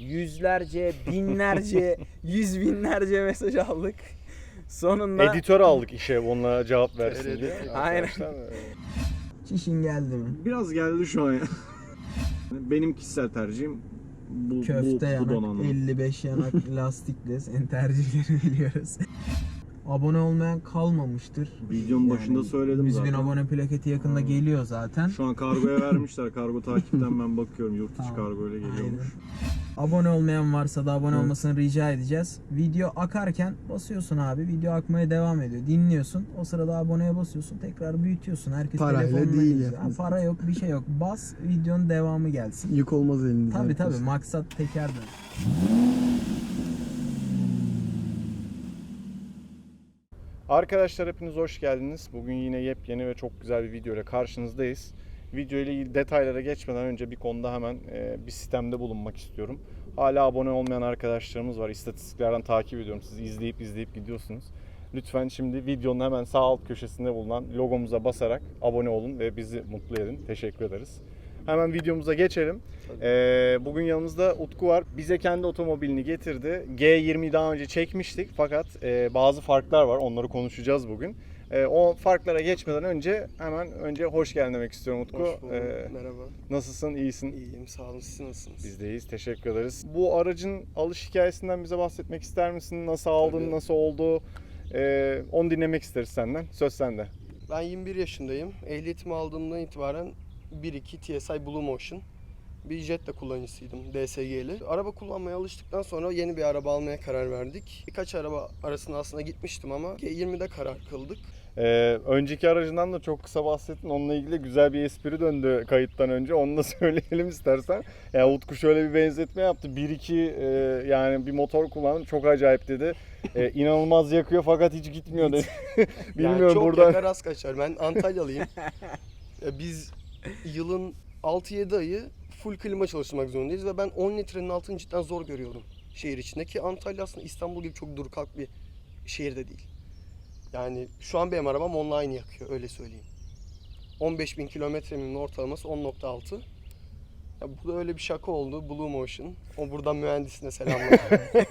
yüzlerce, binlerce, yüz binlerce mesaj aldık. Sonunda Editör aldık işe onunla cevap versin diye. Aynen. Çişin geldi mi? Biraz geldi şu an ya. Benim kişisel tercihim bu, Köfte bu, bu yanak, donanım. 55 yanak lastikle senin tercihlerini biliyoruz. abone olmayan kalmamıştır. Videonun başında söyledim 100 bin zaten. abone plaketi yakında geliyor zaten. Şu an kargoya vermişler. Kargo takipten ben bakıyorum. Yurt dışı Tamam. kargo ile geliyormuş. Aynen. Abone olmayan varsa da abone Evet. olmasını rica edeceğiz. Video akarken basıyorsun abi. Video akmaya devam ediyor. Dinliyorsun. O sırada aboneye basıyorsun. Tekrar büyütüyorsun. Herkes Parayla telefonuna değil izliyor. yani. Ha, para yok, bir şey yok. Bas, videonun devamı gelsin. Yük olmaz elinde. Tabii tabii. Maksat teker dön. Arkadaşlar hepiniz hoş geldiniz. Bugün yine yepyeni ve çok güzel bir video ile karşınızdayız. Video ile ilgili detaylara geçmeden önce bir konuda hemen e, bir sistemde bulunmak istiyorum. Hala abone olmayan arkadaşlarımız var. İstatistiklerden takip ediyorum. Siz izleyip izleyip gidiyorsunuz. Lütfen şimdi videonun hemen sağ alt köşesinde bulunan logomuza basarak abone olun ve bizi mutlu edin. Teşekkür ederiz. Hemen videomuza geçelim. Ee, bugün yanımızda Utku var. Bize kendi otomobilini getirdi. G20'yi daha önce çekmiştik fakat e, bazı farklar var. Onları konuşacağız bugün. E, o farklara geçmeden önce hemen önce hoş geldin demek istiyorum Utku. Hoş bulduk. Ee, Merhaba. nasılsın? İyisin? İyiyim. Sağ olun. Siz nasılsınız? Biz de iyiyiz. Teşekkür ederiz. Bu aracın alış hikayesinden bize bahsetmek ister misin? Nasıl aldın? Tabii. Nasıl oldu? Ee, onu dinlemek isteriz senden. Söz sende. Ben 21 yaşındayım. Ehliyetimi aldığımdan itibaren 1.2 TSI Blue Motion. Bir Jetta kullanıcısıydım DSG'li. Araba kullanmaya alıştıktan sonra yeni bir araba almaya karar verdik. Birkaç araba arasında aslında gitmiştim ama G20'de karar kıldık. Ee, önceki aracından da çok kısa bahsettin. Onunla ilgili güzel bir espri döndü kayıttan önce. Onu da söyleyelim istersen. Ya Utku şöyle bir benzetme yaptı. 1-2 e, yani bir motor kullandım. Çok acayip dedi. E, inanılmaz yakıyor fakat hiç gitmiyor dedi. Bilmiyorum yani çok buradan. yakar az kaçar. Ben Antalyalıyım. Ya biz yılın 6-7 ayı full klima çalıştırmak zorundayız ve ben 10 litrenin altını cidden zor görüyorum şehir içinde ki Antalya aslında İstanbul gibi çok dur kalk bir şehir de değil. Yani şu an benim arabam online yakıyor öyle söyleyeyim. 15 bin kilometremin ortalaması 10.6. Ya bu da öyle bir şaka oldu. Blue Motion. O buradan mühendisine selamlar.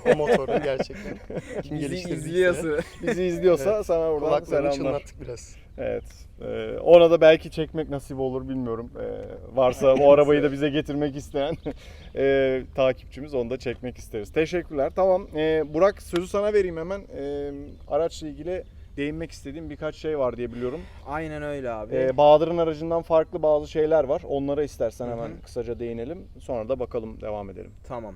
o motorun gerçekten. Kim Bizi izliyorsa. Bizi izliyorsa Evet. sana buradan Kulaklarını selamlar. çınlattık biraz. Evet. Ee, ona da belki çekmek nasip olur bilmiyorum. Ee, varsa bu arabayı da bize getirmek isteyen e, takipçimiz onu da çekmek isteriz. Teşekkürler. Tamam. Ee, Burak sözü sana vereyim hemen. Ee, araçla ilgili değinmek istediğim birkaç şey var diye biliyorum. Aynen öyle abi. Ee, Bahadır'ın aracından farklı bazı şeyler var. Onlara istersen Hı hı. hemen kısaca değinelim. Sonra da bakalım devam edelim. Tamam.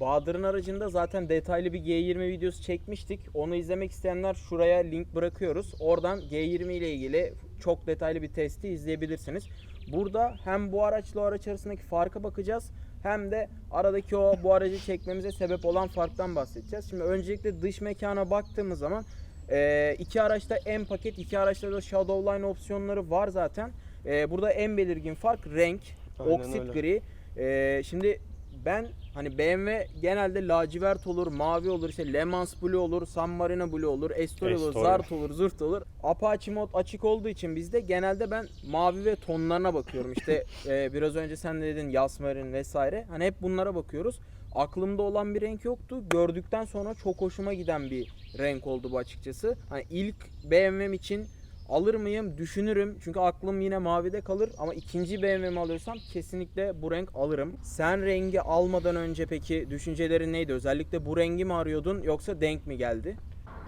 Bahadır'ın aracında zaten detaylı bir G20 videosu çekmiştik. Onu izlemek isteyenler şuraya link bırakıyoruz. Oradan G20 ile ilgili çok detaylı bir testi izleyebilirsiniz. Burada hem bu araçla o araç arasındaki farka bakacağız hem de aradaki o bu aracı çekmemize sebep olan farktan bahsedeceğiz. Şimdi öncelikle dış mekana baktığımız zaman e, iki araçta M paket, iki araçta da Shadowline opsiyonları var zaten. E, burada en belirgin fark renk, Aynen oksit öyle. gri. E, şimdi ben hani BMW genelde lacivert olur, mavi olur, işte Le Mans Blue olur, San Marino Blue olur, Estoril olur. Zart olur, Zurt olur. Apache mod açık olduğu için bizde genelde ben mavi ve tonlarına bakıyorum. İşte e, biraz önce sen de dedin Yasmarin vesaire. Hani hep bunlara bakıyoruz. Aklımda olan bir renk yoktu. Gördükten sonra çok hoşuma giden bir renk oldu bu açıkçası. Hani ilk BMW'm için alır mıyım düşünürüm. Çünkü aklım yine mavide kalır ama ikinci BMW'mi alırsam kesinlikle bu renk alırım. Sen rengi almadan önce peki düşüncelerin neydi? Özellikle bu rengi mi arıyordun yoksa denk mi geldi?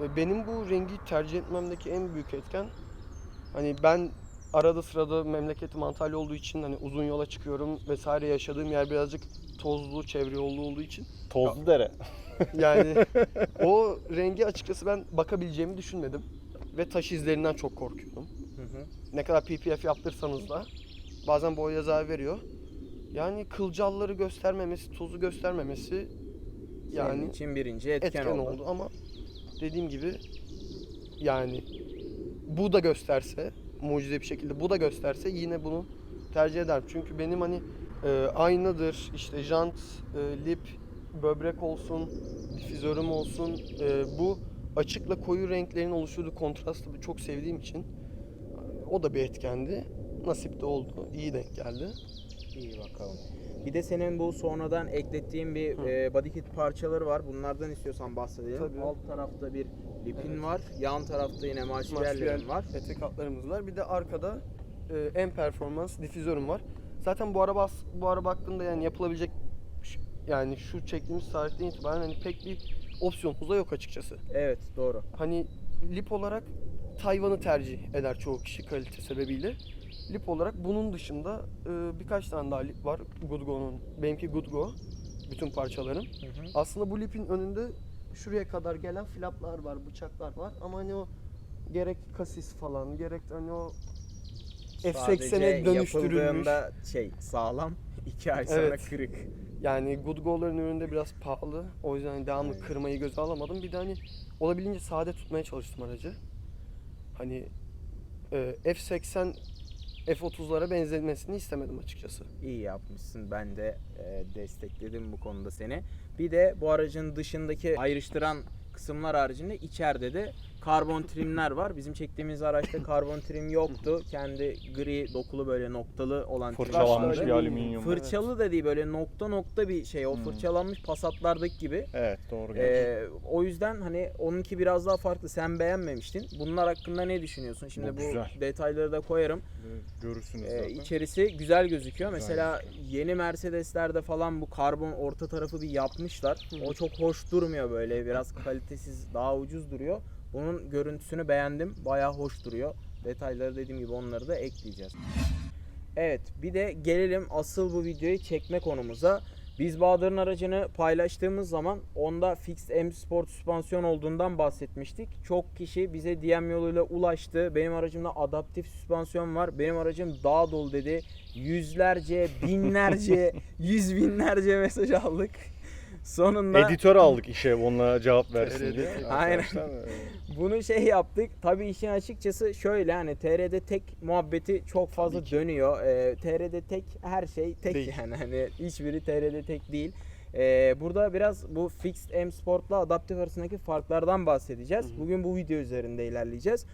E, Benim bu rengi tercih etmemdeki en büyük etken hani ben arada sırada memleketim Antalya olduğu için hani uzun yola çıkıyorum vesaire yaşadığım yer birazcık tozlu, çevre yolu olduğu için Tozlu dere. Yani o rengi açıkçası ben bakabileceğimi düşünmedim ve taş izlerinden çok korkuyorum. Ne kadar PPF yaptırsanız da bazen boya zarar veriyor. Yani kılcalları göstermemesi, tozu göstermemesi Yani yani için birinci etken, etken oldu. oldu. ama dediğim gibi yani bu da gösterse mucize bir şekilde bu da gösterse yine bunu tercih ederim. Çünkü benim hani e, aynadır, işte jant, e, lip, böbrek olsun, difüzörüm olsun e, bu açıkla koyu renklerin oluşturduğu kontrastı çok sevdiğim için o da bir etkendi. Nasip de oldu. iyi denk geldi. İyi bakalım. Bir de senin bu sonradan eklettiğin bir Hı. e, body kit parçaları var. Bunlardan istiyorsan bahsedelim. Tabii. Alt tarafta bir lipin Evet. var. Yan tarafta yine marşpiyerlerin var. etek hatlarımız var. Bir de arkada e, en performans difüzörüm var. Zaten bu araba bu araba hakkında yani yapılabilecek yani şu çektiğimiz tarihten itibaren hani pek bir opsiyonumuz da yok açıkçası. Evet doğru. Hani lip olarak Tayvan'ı tercih eder çoğu kişi kalite sebebiyle. Lip olarak bunun dışında e, birkaç tane daha lip var. Goodgo'nun. Benimki Goodgo. Bütün parçalarım. Hı hı. Aslında bu lipin önünde şuraya kadar gelen flaplar var, bıçaklar var ama hani o gerek kasis falan, gerek hani o F80'e Sadece dönüştürülmüş. yapıldığında şey sağlam. iki ay sonra Evet. kırık. Yani Good Go'ların üründe biraz pahalı. O yüzden devamlı kırmayı göze alamadım. Bir de hani olabildiğince sade tutmaya çalıştım aracı. Hani e, F80 F30'lara benzemesini istemedim açıkçası. İyi yapmışsın. Ben de e, destekledim bu konuda seni. Bir de bu aracın dışındaki ayrıştıran kısımlar haricinde içeride de karbon trimler var. Bizim çektiğimiz araçta karbon trim yoktu. Kendi gri dokulu böyle noktalı olan Fırçalanmış bir alüminyum. Fırçalı da değil böyle nokta nokta bir şey. O Hmm. fırçalanmış pasatlardaki gibi. Evet doğru. Ee, o yüzden hani onunki biraz daha farklı. Sen beğenmemiştin. Bunlar hakkında ne düşünüyorsun? Şimdi Bu bu, güzel. detayları da koyarım. Görürsünüz Ee, zaten. içerisi güzel gözüküyor. Güzel Mesela yeni Mercedes'lerde falan bu karbon orta tarafı bir yapmışlar. O çok hoş durmuyor böyle. Biraz kalitesiz, daha ucuz duruyor. Bunun görüntüsünü beğendim. Bayağı hoş duruyor. Detayları dediğim gibi onları da ekleyeceğiz. Evet, bir de gelelim asıl bu videoyu çekme konumuza. Biz Bahadır'ın aracını paylaştığımız zaman onda Fixed M Sport süspansiyon olduğundan bahsetmiştik. Çok kişi bize DM yoluyla ulaştı. Benim aracımda adaptif süspansiyon var. Benim aracım daha dolu dedi. Yüzlerce, binlerce, yüz binlerce mesaj aldık. Sonunda Editör aldık işe onunla cevap versin diye. Aynen. Arkadaşlar, e, bunu şey yaptık. Tabii işin açıkçası şöyle hani TRD tek muhabbeti çok fazla dönüyor. Ee, TRD tek her şey tek Değil. yani hani hiçbiri TRD tek değil. Ee, burada biraz bu Fixed M Sport'la adaptif arasındaki farklardan bahsedeceğiz. Hı hı. Bugün bu video üzerinde ilerleyeceğiz.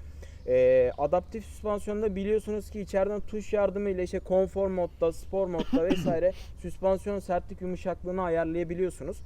Ee, adaptif süspansiyonda biliyorsunuz ki içeriden tuş yardımıyla işte konfor modda, spor modda vesaire süspansiyon sertlik yumuşaklığını ayarlayabiliyorsunuz.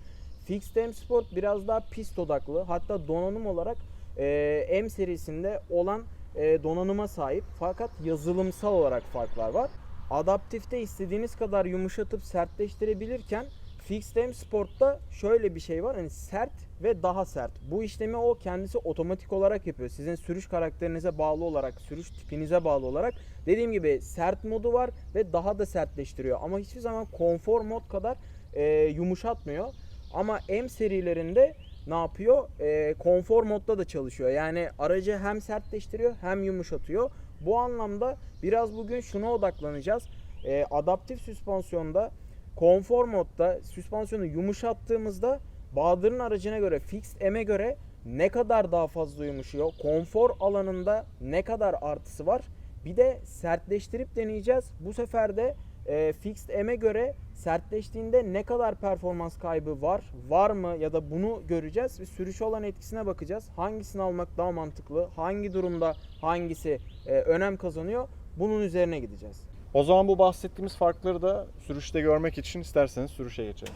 Fixed M Sport biraz daha pist odaklı. Hatta donanım olarak e, M serisinde olan e, donanıma sahip. Fakat yazılımsal olarak farklar var. Adaptifte istediğiniz kadar yumuşatıp sertleştirebilirken Fixed Sport'ta şöyle bir şey var. Hani sert ve daha sert. Bu işlemi o kendisi otomatik olarak yapıyor. Sizin sürüş karakterinize bağlı olarak, sürüş tipinize bağlı olarak. Dediğim gibi sert modu var ve daha da sertleştiriyor. Ama hiçbir zaman konfor mod kadar e, yumuşatmıyor. Ama M serilerinde ne yapıyor? E, konfor modda da çalışıyor. Yani aracı hem sertleştiriyor hem yumuşatıyor. Bu anlamda biraz bugün şuna odaklanacağız. E, adaptif süspansiyonda konfor modda süspansiyonu yumuşattığımızda Bahadır'ın aracına göre Fixed M'e göre ne kadar daha fazla yumuşuyor? Konfor alanında ne kadar artısı var? Bir de sertleştirip deneyeceğiz. Bu sefer de e, Fixed M'e göre sertleştiğinde ne kadar performans kaybı var? Var mı ya da bunu göreceğiz ve sürüşe olan etkisine bakacağız. Hangisini almak daha mantıklı? Hangi durumda hangisi e, önem kazanıyor? Bunun üzerine gideceğiz. O zaman bu bahsettiğimiz farkları da sürüşte görmek için isterseniz sürüşe geçelim.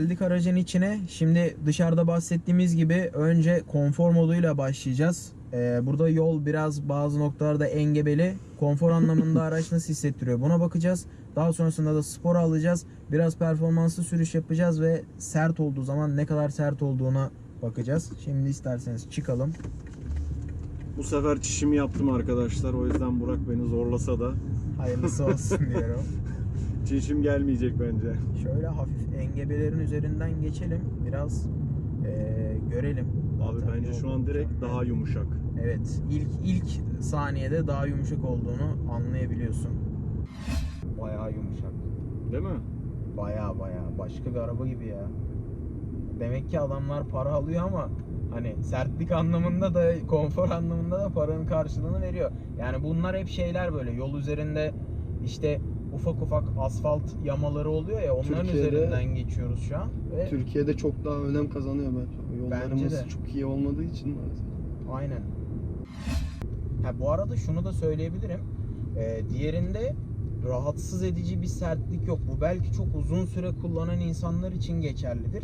Geldik aracın içine. Şimdi dışarıda bahsettiğimiz gibi önce konfor moduyla başlayacağız. Ee, burada yol biraz bazı noktalarda engebeli. Konfor anlamında araç nasıl hissettiriyor buna bakacağız. Daha sonrasında da spor alacağız. Biraz performanslı sürüş yapacağız ve sert olduğu zaman ne kadar sert olduğuna bakacağız. Şimdi isterseniz çıkalım. Bu sefer çişimi yaptım arkadaşlar. O yüzden Burak beni zorlasa da Hayırlısı olsun diyorum. çişim gelmeyecek bence. Şöyle hafif engebelerin üzerinden geçelim. Biraz eee, görelim. Abi Zaten bence şu an direkt mükemmel. daha yumuşak. Evet. ilk ilk saniyede daha yumuşak olduğunu anlayabiliyorsun. Bayağı yumuşak. Değil mi? Bayağı bayağı. Başka bir araba gibi ya. Demek ki adamlar para alıyor ama hani sertlik anlamında da konfor anlamında da paranın karşılığını veriyor. Yani bunlar hep şeyler böyle yol üzerinde işte ufak ufak asfalt yamaları oluyor ya onların Türkiye'de- üzerinden geçiyoruz şu an ve Türkiye'de çok daha önem kazanıyor bence. Yollarımız Bence de. çok iyi olmadığı için maalesef. Aynen. Ha bu arada şunu da söyleyebilirim. Ee, diğerinde rahatsız edici bir sertlik yok. Bu belki çok uzun süre kullanan insanlar için geçerlidir.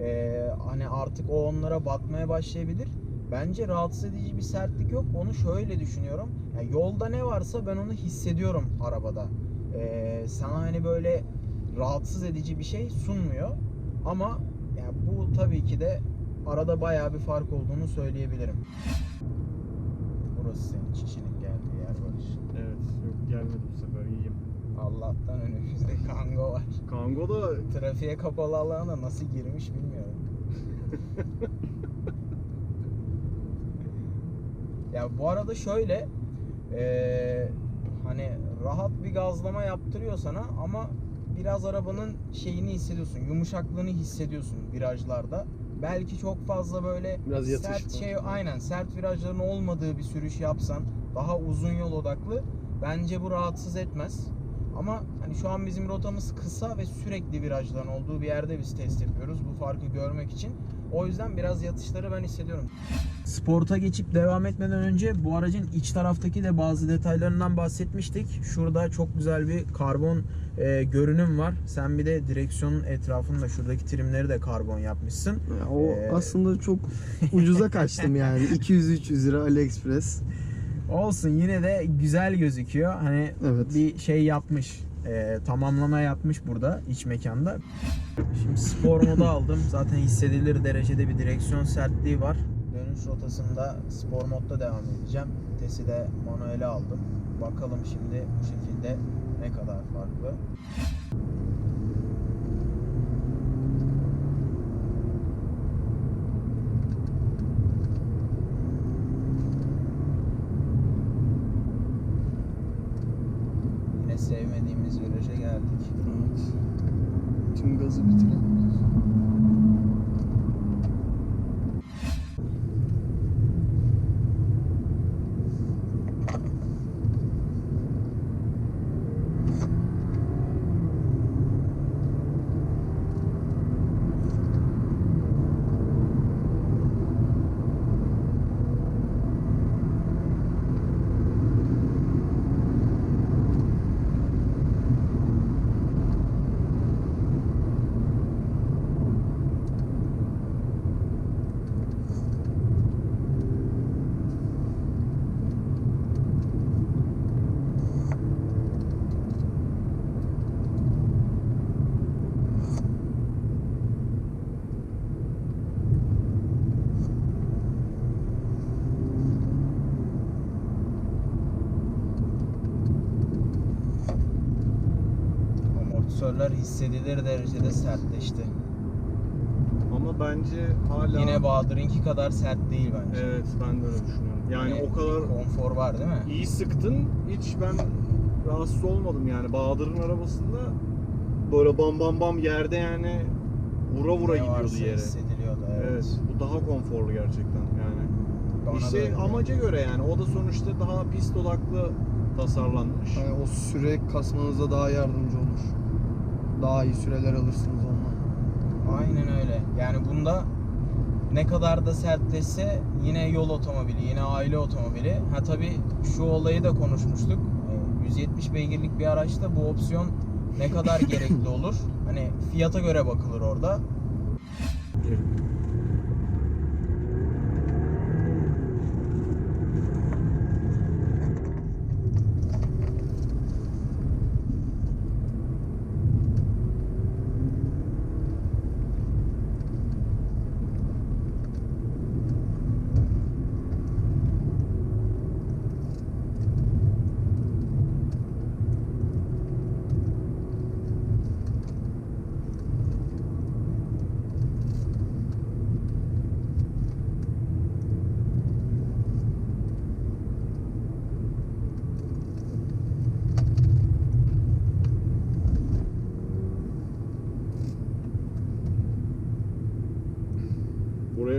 Ee, hani artık o onlara batmaya başlayabilir. Bence rahatsız edici bir sertlik yok. Onu şöyle düşünüyorum. Yani yolda ne varsa ben onu hissediyorum arabada. Ee, sana hani böyle rahatsız edici bir şey sunmuyor. Ama yani bu tabii ki de arada bayağı bir fark olduğunu söyleyebilirim. Burası senin çişinin geldiği yer Barış. Evet. Yok gelmedi bu sefer iyiyim. Allah'tan önümüzde kango var. Kango da Trafiğe kapalı alana nasıl girmiş bilmiyorum. ya bu arada şöyle eee, hani rahat bir gazlama yaptırıyor sana ama biraz arabanın şeyini hissediyorsun, yumuşaklığını hissediyorsun virajlarda. Belki çok fazla böyle Biraz sert var. şey aynen sert virajların olmadığı bir sürüş yapsan daha uzun yol odaklı bence bu rahatsız etmez. Ama hani şu an bizim rotamız kısa ve sürekli virajların olduğu bir yerde biz test yapıyoruz bu farkı görmek için. O yüzden biraz yatışları ben hissediyorum. Sporta geçip devam etmeden önce bu aracın iç taraftaki de bazı detaylarından bahsetmiştik. Şurada çok güzel bir karbon e, görünüm var. Sen bir de direksiyonun etrafında şuradaki trimleri de karbon yapmışsın. Ya o Ee, aslında çok ucuza kaçtım yani. 200-300 lira AliExpress. Olsun yine de güzel gözüküyor. Hani Evet. bir şey yapmış. e, tamamlama yapmış burada iç mekanda. Şimdi spor modu aldım. Zaten hissedilir derecede bir direksiyon sertliği var. Dönüş rotasında spor modda devam edeceğim. Vitesi de manuele aldım. Bakalım şimdi bu şekilde ne kadar farklı. Amortisörler hissedilir derecede sertleşti. ama bence hala Yine Bahadır'ınki kadar sert değil bence. Evet ben de öyle düşünüyorum. Yani Hani o kadar konfor var değil mi? iyi sıktın hiç ben rahatsız olmadım yani Bahadır'ın arabasında böyle bam bam bam yerde yani vura vura Ne gidiyordu yere. hissediliyordu evet. Evet bu daha konforlu gerçekten yani. Bana işte amaca göre yani o da sonuçta daha pist odaklı tasarlanmış. Yani o süre kasmanıza daha yardımcı olur. Daha iyi süreler alırsınız onunla. Aynen öyle. Yani bunda ne kadar da sertleşse yine yol otomobili, yine aile otomobili. Ha tabi şu olayı da konuşmuştuk. Ee, 170 beygirlik bir araçta bu opsiyon ne kadar gerekli olur? Hani fiyata göre bakılır orada.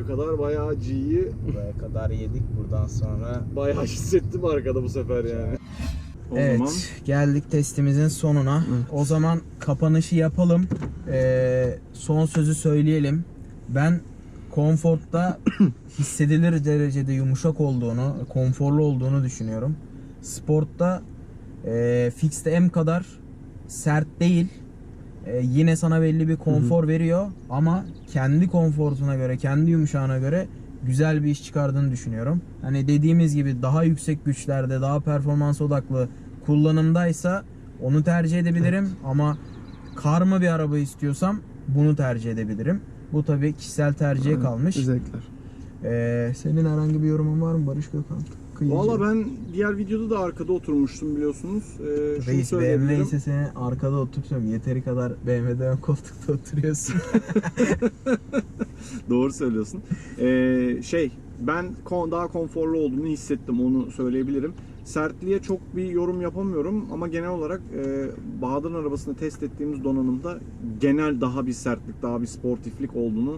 Kadar bayağı G'yi Buraya kadar yedik buradan sonra. bayağı hissettim arkada bu sefer yani. O evet zaman geldik testimizin sonuna. O zaman kapanışı yapalım. Ee, son sözü söyleyelim. Ben Comfort'ta hissedilir derecede yumuşak olduğunu, konforlu olduğunu düşünüyorum. Sport'ta e, Fix'te M kadar sert değil. E, yine sana belli bir konfor veriyor ama kendi konfortuna göre, kendi yumuşağına göre güzel bir iş çıkardığını düşünüyorum. Hani dediğimiz gibi daha yüksek güçlerde, daha performans odaklı kullanımdaysa onu tercih edebilirim ama karma bir araba istiyorsam bunu tercih edebilirim. Bu tabii kişisel tercihe kalmış. Özellikler. Ee, senin herhangi bir yorumun var mı Barış Gökhan? Kıyıcı. Valla ben diğer videoda da arkada oturmuştum biliyorsunuz. Ee, şunu Reis. BMW ise seni arkada oturtuyorum. Yeteri kadar BMW'de ön koltukta oturuyorsun. Doğru söylüyorsun. Ee, şey ben kon- daha konforlu olduğunu hissettim onu söyleyebilirim. Sertliğe çok bir yorum yapamıyorum ama genel olarak e, Bahadır'ın arabasını test ettiğimiz donanımda genel daha bir sertlik, daha bir sportiflik olduğunu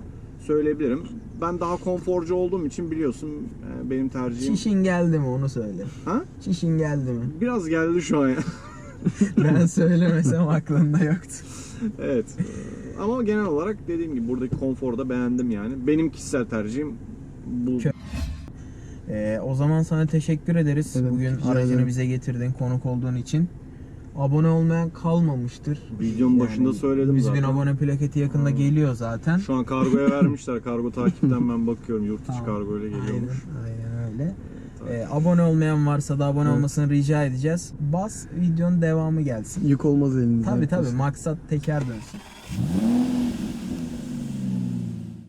söyleyebilirim. Ben daha konforcu olduğum için biliyorsun e, benim tercihim. Çişin geldi mi onu söyle. Ha? Çişin geldi mi? Biraz geldi şu an. ya. Ben söylemesem aklında yoktu. evet. Ama genel olarak dediğim gibi buradaki konforu da beğendim yani. Benim kişisel tercihim bu. Kö- Ee, o zaman sana teşekkür ederiz. Evet, Bugün aracını ederim. bize getirdin konuk olduğun için. Abone olmayan kalmamıştır. Videonun başında söyledim 100 bin zaten. abone plaketi yakında geliyor zaten. Şu an kargoya vermişler. Kargo takipten ben bakıyorum. Yurt dışı Tamam. kargoyla geliyormuş. Aynen, aynen öyle. Ee, abone olmayan varsa da abone olmasını rica edeceğiz. Bas videonun devamı gelsin. Yük olmaz elinize. Tabi tabi maksat teker dönsün.